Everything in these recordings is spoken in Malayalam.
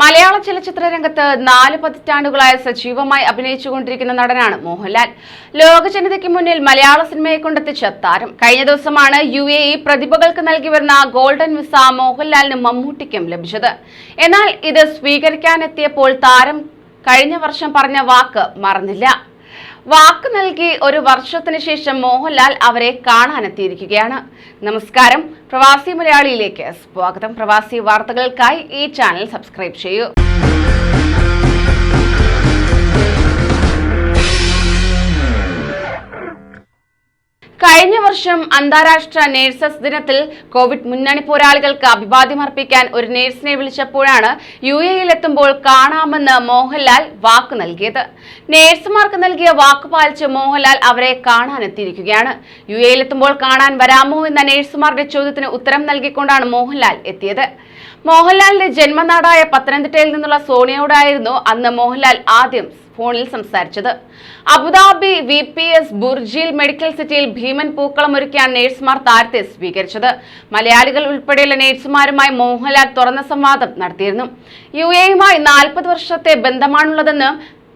മലയാള ചലച്ചിത്ര രംഗത്ത് നാല് പതിറ്റാണ്ടുകളായി സജീവമായി അഭിനയിച്ചുകൊണ്ടിരിക്കുന്ന നടനാണ് മോഹൻലാൽ. ലോക ജനതയ്ക്ക് മുന്നിൽ മലയാള സിനിമയെ കൊണ്ടെത്തിച്ച താരം. കഴിഞ്ഞ ദിവസമാണ് യു എ ഇ പ്രതിഭകൾക്ക് നൽകി വരുന്ന ഗോൾഡൻ വിസ മോഹൻലാലിനും മമ്മൂട്ടിക്കും ലഭിച്ചത്. എന്നാൽ ഇത് സ്വീകരിക്കാനെത്തിയപ്പോൾ താരം കഴിഞ്ഞ വർഷം പറഞ്ഞ വാക്ക് മറന്നില്ല. വാക്ക് നൽകി ഒരു വർഷത്തിന് ശേഷം മോഹൻലാൽ അവരെ കാണാനെത്തിയിരിക്കുകയാണ്. നമസ്കാരം. പ്രവാസി മലയാളിയിലേക്ക് സ്വാഗതം. പ്രവാസി വാർത്തകൾക്കായി ഈ ചാനൽ സബ്സ്ക്രൈബ് ചെയ്യൂ. കഴിഞ്ഞ വർഷം അന്താരാഷ്ട്ര നേഴ്സസ് ദിനത്തിൽ കോവിഡ് മുന്നണി പോരാളികൾക്ക് അഭിവാദ്യം അർപ്പിക്കാൻ ഒരു നേഴ്സിനെ വിളിച്ചപ്പോഴാണ് യു എയിൽ എത്തുമ്പോൾ കാണാമെന്ന് മോഹൻലാൽ വാക്ക് നൽകിയത്. നേഴ്സുമാർക്ക് നൽകിയ വാക്ക് പാലിച്ച് മോഹൻലാൽ അവരെ കാണാനെത്തിയിരിക്കുകയാണ്. യു എയിൽ എത്തുമ്പോൾ കാണാൻ വരാമോ എന്ന നേഴ്സുമാരുടെ ചോദ്യത്തിന് ഉത്തരം നൽകിക്കൊണ്ടാണ് മോഹൻലാൽ എത്തിയത്. മോഹൻലാലിന്റെ ജന്മനാടായ പത്തനംതിട്ടയിൽ നിന്നുള്ള സോണിയോടായിരുന്നു അന്ന് മോഹൻലാൽ ആദ്യം ഫോണിൽ സംസാരിച്ചത്. Abu Dhabi V P S ബുർജിൽ medical സിറ്റിയിൽ ഭീമൻ പൂക്കളം ഒരുക്കിയാണ് നേഴ്സുമാർ താരത്തെ സ്വീകരിച്ചത്. മലയാളികൾ ഉൾപ്പെടെയുള്ള നേഴ്സുമാരുമായി മോഹൻലാൽ തുറന്ന സംവാദം നടത്തിയിരുന്നു. യു എയുമായി നാൽപ്പത് വർഷത്തെ ബന്ധമാണുള്ളതെന്ന്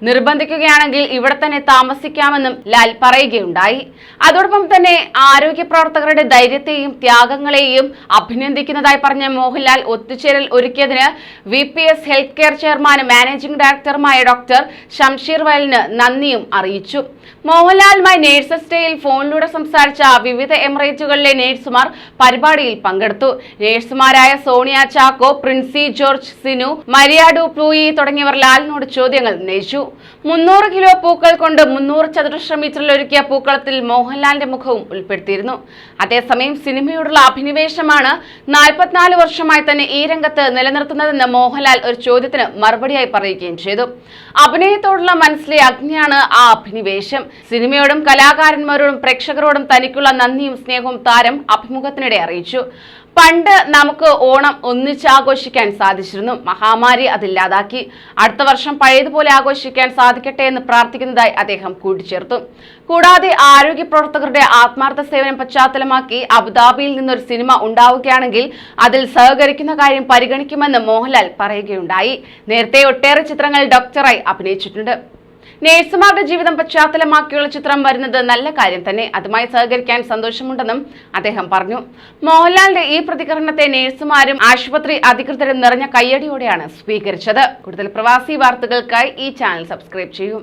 നിർബന്ധിക്കുകയാണെങ്കിൽ ഇവിടെ തന്നെ താമസിക്കാമെന്നും ലാൽ പറയുകയുണ്ടായി. അതോടൊപ്പം തന്നെ ആരോഗ്യ പ്രവർത്തകരുടെ ധൈര്യത്തെയും ത്യാഗങ്ങളെയും അഭിനന്ദിക്കുന്നതായി പറഞ്ഞ മോഹൻലാൽ ഒത്തുചേരൽ ഒരുക്കിയതിന് V P S health care ചെയർമാനും മാനേജിംഗ് ഡയറക്ടറുമായ ഡോക്ടർ ഷംഷീർ വയലിന് നന്ദിയും അറിയിച്ചു. മോഹൻലാലുമായി നേഴ്സസ് ഡേയിൽ ഫോണിലൂടെ സംസാരിച്ച വിവിധ എമിറേറ്റുകളിലെ നേഴ്സുമാർ പരിപാടിയിൽ പങ്കെടുത്തു. നേഴ്സുമാരായ സോണിയ ചാക്കോ പ്രിൻസി ജോർജ് സിനു മരിയാഡു പ്ലൂയി തുടങ്ങിയവർ ലാലിനോട് ചോദ്യങ്ങൾ ഉന്നയിച്ചു. മുന്നൂറ് കിലോ പൂക്കൾ കൊണ്ട് മുന്നൂറ് ചതുരശ്ര മീറ്ററിൽ ഒരുക്കിയ പൂക്കളത്തിൽ മോഹൻലാലിന്റെ മുഖവും ഉൾപ്പെടുത്തിയിരുന്നു. അതേസമയം സിനിമയോടുള്ള അഭിനിവേശമാണ് നാൽപ്പത്തിനാല് വർഷമായി തന്നെ ഈ രംഗത്ത് നിലനിർത്തുന്നതെന്ന് മോഹൻലാൽ ഒരു ചോദ്യത്തിന് മറുപടിയായി പറയുകയും ചെയ്തു. അഭിനയത്തോടുള്ള മനസ്സിലെ അഗ്നിയാണ് ആ അഭിനിവേശം. സിനിമയോടും കലാകാരന്മാരോടും പ്രേക്ഷകരോടും തനിക്കുള്ള നന്ദിയും സ്നേഹവും താരം അഭിമുഖത്തിനിടെ അറിയിച്ചു. പണ്ട് നമുക്ക് ഓണം ഒന്നിച്ച് ആഘോഷിക്കാൻ സാധിച്ചിരുന്നു. മഹാമാരി അതില്ലാതാക്കി അടുത്ത വർഷം പഴയതുപോലെ ആഘോഷിക്കാൻ സാധിക്കട്ടെ എന്ന് പ്രാർത്ഥിക്കുന്നതായി അദ്ദേഹം കൂട്ടിച്ചേർത്തു. കൂടാതെ ആരോഗ്യ പ്രവർത്തകരുടെ ആത്മാർത്ഥ സേവനം പശ്ചാത്തലമാക്കി അബുദാബിയിൽ നിന്നൊരു സിനിമ ഉണ്ടാവുകയാണെങ്കിൽ അതിൽ സഹകരിക്കുന്ന കാര്യം പരിഗണിക്കുമെന്ന് മോഹൻലാൽ പറയുകയുണ്ടായി. നേരത്തെ ഒട്ടേറെ ചിത്രങ്ങൾ ഡോക്ടറായി അഭിനയിച്ചിട്ടുണ്ട്. നേഴ്സുമാരുടെ ജീവിതം പശ്ചാത്തലമാക്കിയുള്ള ചിത്രം വരുന്നത് നല്ല കാര്യം തന്നെ. അതുമായി സഹകരിക്കാൻ സന്തോഷമുണ്ടെന്നും അദ്ദേഹം പറഞ്ഞു. മോഹൻലാലിന്റെ ഈ പ്രതികരണത്തെ നേഴ്സുമാരും ആശുപത്രി അധികൃതരും നിറഞ്ഞ കയ്യടിയോടെയാണ് സ്വീകരിച്ചത്. കൂടുതൽ പ്രവാസി വാർത്തകൾക്കായി ഈ ചാനൽ സബ്സ്ക്രൈബ് ചെയ്യൂ.